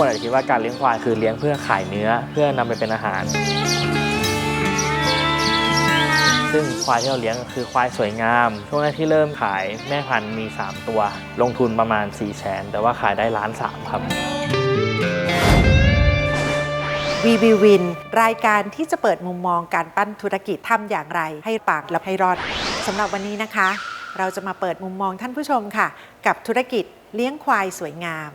คนอาจจะคิดว่าการเลี้ยงควายคือเลี้ยงเพื่อขายเนื้อเพื่อนำไปเป็นอาหาร ซึ่งควายที่เราเลี้ยงคือควายสวยงาม ช่วงแรกที่เริ่มขายแม่พันธุ์มี 3 ตัว ลงทุนประมาณ4 0 0แสนแต่ว่าขายได้ล้านสามครับวีวีวินรายการที่จะเปิดมุมมองการปั้นธุรกิจทำอย่างไร ให้ปากและให้รอดสำหรับวันนี้นะคะ เราจะมาเปิดมุมมองท่านผู้ชมค่ะ กับธุรกิจเลี้ยงควายสวยงาม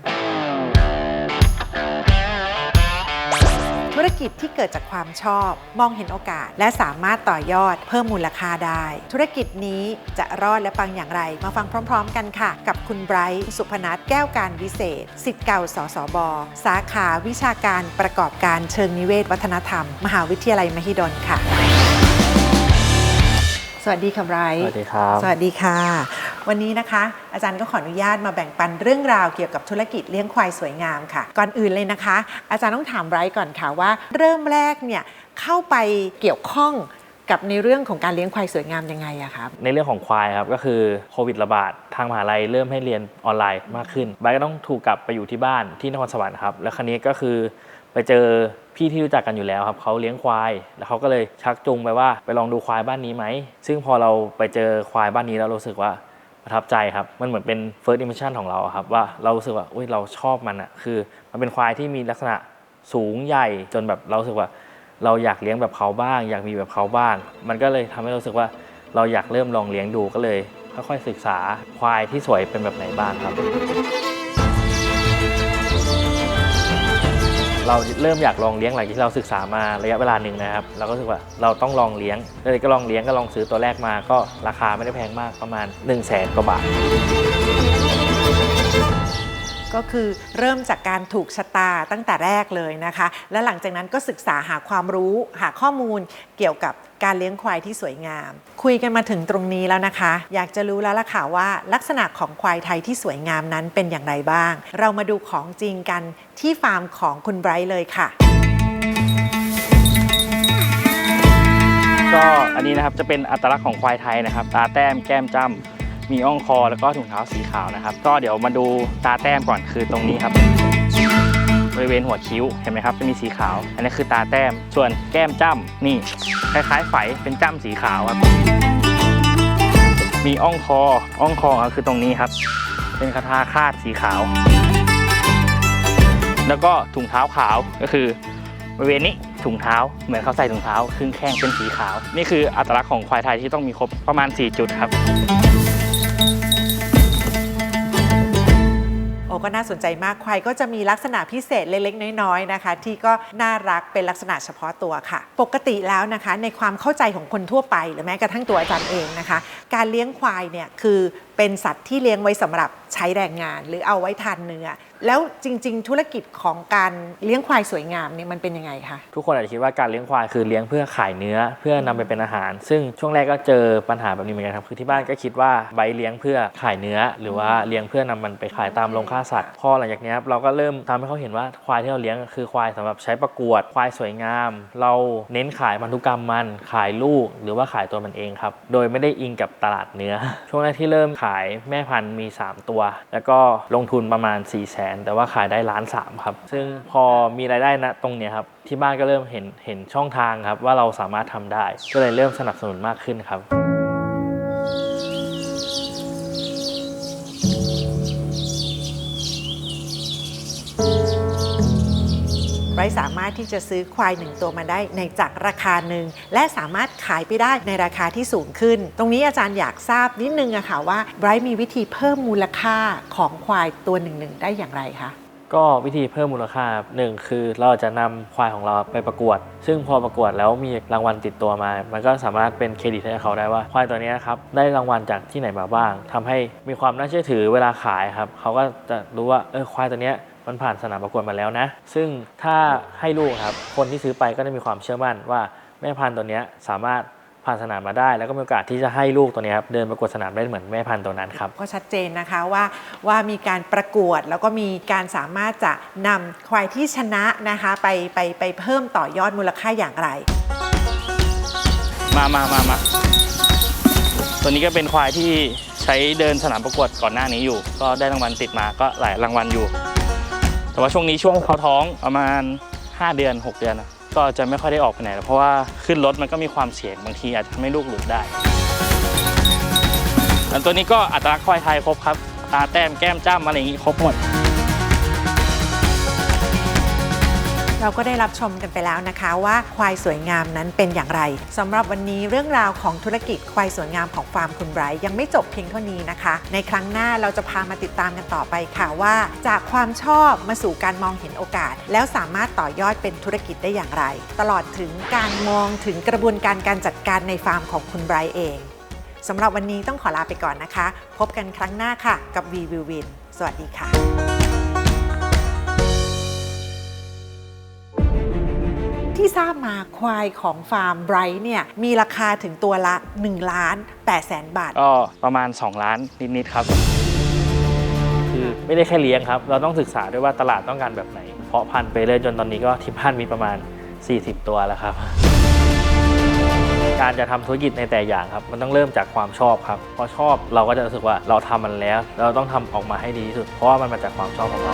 รกิจที่เกิดจากความชอบ มองเห็นโอกาส และสามารถต่อยอดเพิ่มมูลค่าได้ ธุรกิจนี้จะรอดและปังอย่างไร มาฟังพร้อม ๆ กันค่ะ กับคุณไบรท์สุพนัทแก้วการวิเศษสิทธิ์เก่าสสบสาขาวิชาการประกอบการเชิงนิเวศวัฒนธรรม มหาวิทยาลัยมหิดลค่ะ สวัสดีค่ะไบรสท์วัสดีครับ สวัสดีค่ะ วันนี้นะคะ อาจารย์ก็ขออนุญาตมาแบ่งปันเรื่องราวเกี่ยวกับธุรกิจเลี้ยงควายสวยงามค่ะ ก่อนอื่นเลยนะคะ อาจารย์ต้องถามไบรท์ก่อนค่ะว่า เริ่มแรกเนี่ยเข้าไปเกี่ยวข้องกับในเรื่องของการเลี้ยงควายสวยงามยังไงอะครับ ในเรื่องของควายครับก็คือโควิดระบาดทางมหาลัยเริ่มให้เรียนออนไลน์มากขึ้นไบร์ก็ต้องถูกกลับไปอยู่ที่บ้านที่นครสวรรค์ครับแล้วครั้นี้ก็คือไปเจอพี่ที่รู้จักกันอยู่แล้วครับเขาเลี้ยงควาย แล้วเขาก็เลยชักจูงไปว่าไปลองดูควายบ้านนี้ไหมซึ่งพอเราไปเจอควายบ้านนี้แล้วรู้สึกว่า ประทับใจครับ มันเหมือนเป็น first impression ของเราครับ ว่าเรารู้สึกว่าอุ้ยเราชอบมันอะคือ มันเป็นควายที่มีลักษณะสูงใหญ่จนแบบเราสึกว่า เราอยากเลี้ยงแบบเขาบ้าง อยากมีแบบเขาบ้าง มันก็เลยทำให้เราสึกว่าเราอยากเริ่มลองเลี้ยงดูก็เลยค่อยๆศึกษาควายที่สวยเป็นแบบไหนบ้างครับ เราเริ่มอยากลองเลี้ยงหลังจากที่เราศึกษามาระยะเวลาหนึ่งนะครับเราก็รู้สึกว่าเราต้องลองเลี้ยงเลยก็ลองเลี้ยงก็ลองซื้อตัวแรกมา ก็ราคาไม่ได้แพงมากประมาณ 1 0 0 0 0แสนกว่าบาท ก็คือเริ่มจากการถูกชะตาตั้งแต่แรกเลยนะคะ และหลังจากนั้นก็ศึกษาหาความรู้หาข้อมูลเกี่ยวกับการเลี้ยงควายที่สวยงาม คุยกันมาถึงตรงนี้แล้วนะคะ อยากจะรู้แล้วล่ะค่ะว่า ลักษณะของควายไทยที่สวยงามนั้นเป็นอย่างไรบ้าง เรามาดูของจริงกันที่ฟาร์มของคุณไบรท์เลยค่ะ ก็อันนี้นะครับจะเป็นอัตลักษณ์ของควายไทยนะครับ ตาแต้มแก้มจ้ำ มีอ่องคอแล้วก็ถุงเท้าสีขาวนะครับ ก็เดี๋ยวมาดูตาแต้มก่อนคือตรงนี้ครับบริเวณหัวคิ้วเห็นไหมครับจะมีสีขาว อันนี้คือตาแต้ม ส่วนแก้มจ้ำนี่คล้ายๆไฝเป็นจ้ำสีขาวครับ มีอ่องคออ่องคอคือตรงนี้ครับ เป็นคาทาคาดสีขาว แล้วก็ถุงเท้าขาวก็คือบริเวณนี้ถุงเท้า เหมือนเขาใส่ถุงเท้าครึ่งแข้งเป็นสีขาว นี่คืออัตลักษณ์ของควายไทยที่ต้องมีครบประมาณ 4 จุดครับ โอ้ก็น่าสนใจมากควายก็จะมีลักษณะพิเศษเล็กๆ น้อยๆนะคะ ที่ก็น่ารักเป็นลักษณะเฉพาะตัวค่ะ ปกติแล้วนะคะ ในความเข้าใจของคนทั่วไป หรือแม้กระทั่งตัวอาจารย์เองนะคะ การเลี้ยงควายเนี่ยคือ เป็นสัตว์ที่เลี้ยงไว้สำหรับใช้แรงงาน หรือเอาไว้ทานเนื้อ แล้วจริง ๆ ธุรกิจของการเลี้ยงควายสวยงามเนี่ยมันเป็นยังไงคะทุกคนอาจจะคิดว่าการเลี้ยงควายคือเลี้ยงเพื่อขายเนื้อเพื่อนำไปเป็นอาหาร ซึ่งช่วงแรกก็เจอปัญหาแบบนี้เหมือนกันครับคือที่บ้านก็คิดว่าใบเลี้ยงเพื่อขายเนื้อ หรือว่าเลี้ยงเพื่อนำมันไปขายตามโรงฆ่าสัตว์พอหลังจากนี้เราก็เริ่มทำให้เขาเห็นว่าควายที่เราเลี้ยงคือควายสำหรับใช้ประกวดควายสวยงาม เราเน้นขายพันธุกรรมมันขายลูก หรือว่าขายตัวมันเองครับโดยไม่ได้อิงกับตลาดเนื้อ ช่วงแรกที่เริ่มขายแม่พันธุ์มี 3 ตัว แล้วก็ลงทุนประมาณ 4 0 0แสนแต่ว่าขายได้ล้านสามครับ ซึ่งพอมีรายได้นะตรงเนี้ยครับ ที่บ้านก็เริ่มเห็นเห็นช่องทางครับว่าเราสามารถทำได้ ก็เลยเริ่มสนับสนุนมากขึ้นครับ ไบรท์สามารถที่จะซื้อควายหนึ่งตัวมาได้ในจากราคาหนึ่งและสามารถขายไปได้ในราคาที่สูงขึ้น ตรงนี้อาจารย์อยากทราบนิดนึงอะค่ะว่าไบรท์มีวิธีเพิ่มมูลค่าของควายตัวหนึ่งๆได้อย่างไรคะก็วิธีเพิ่มมูลค่าหนึ่งคือเราจะนำควายของเราไปประกวด ซึ่งพอประกวดแล้วมีรางวัลติดตัวมา มันก็สามารถเป็นเครดิตให้เขาได้ว่าควายตัวนี้ครับได้รางวัลจากที่ไหนมาบ้างทำให้มีความน่าเชื่อถือเวลาขายครับเขาก็จะรู้ว่าเออควายตัวนี้ มันผ่านสนามประกวดมาแล้วนะ ซึ่งถ้าให้ลูกครับ คนที่ซื้อไปก็ได้มีความเชื่อมั่นว่าแม่พันธุ์ตัวเนี้ยสามารถผ่านสนามมาได้ แล้วก็มีโอกาสที่จะให้ลูกตัวเนี้ยครับเดินประกวดสนามได้เหมือนแม่พันธุ์ตัวนั้นครับก็ชัดเจนนะคะว่าว่ามีการประกวดแล้วก็มีการสามารถจะนำควายที่ชนะนะคะไปไปไปเพิ่มต่อยอดมูลค่าอย่างไร มามามามาตัวนี้ก็เป็นควายที่ใช้เดินสนามประกวดก่อนหน้านี้อยู่ ก็ได้รางวัลติดมาก็หลายรางวัลอยู่ แต่ว่าช่วงนี้ช่วงเขาท้องประมาณ 5 เดือน 6 เดือนอะก็จะไม่ค่อยได้ออกไปไหนแล้วเพราะว่าขึ้นรถมันก็มีความเสี่ยงบางทีอาจจะทำให้ลูกหลุดได้ อันตัวนี้ก็อัตลักษณ์ควายไทยครบครับตาแต้มแก้มจ้ำอะไรอย่างนี้ครบหมด เราก็ได้รับชมกันไปแล้วนะคะว่าควายสวยงามนั้นเป็นอย่างไรสำหรับวันนี้เรื่องราวของธุรกิจควายสวยงามของฟาร์มคุณไบรท์ยังไม่จบเพียงเท่านี้นะคะ ในครั้งหน้าเราจะพามาติดตามกันต่อไปค่ะว่า จากความชอบมาสู่การมองเห็นโอกาส แล้วสามารถต่อยอดเป็นธุรกิจได้อย่างไร ตลอดถึงการมองถึงกระบวนการการจัดการในฟาร์มของคุณไบรท์เองสำหรับวันนี้ต้องขอลาไปก่อนนะคะ พบกันครั้งหน้าค่ะกับ V Will Win สวัสดีค่ะ ที่ทราบมาควายของฟาร์มไบรท์เนี่ยมีราคาถึงตัวละ1ล้าน8แสนบาท ก็ประมาณ 2 ล้านนิด ๆ ครับ คือไม่ได้แค่เลี้ยงครับ เราต้องศึกษาด้วยว่าตลาดต้องการแบบไหน เพาะพันธุ์ไปเรื่อยจนตอนนี้ก็ที่บ้านมีประมาณ 40 ตัวแล้วครับการจะทำธุรกิจในแต่อย่างครับ มันต้องเริ่มจากความชอบครับพอชอบเราก็จะรู้สึกว่าเราทำมันแล้ว เราต้องทำออกมาให้ดีที่สุด เพราะว่ามันมาจากความชอบของเรา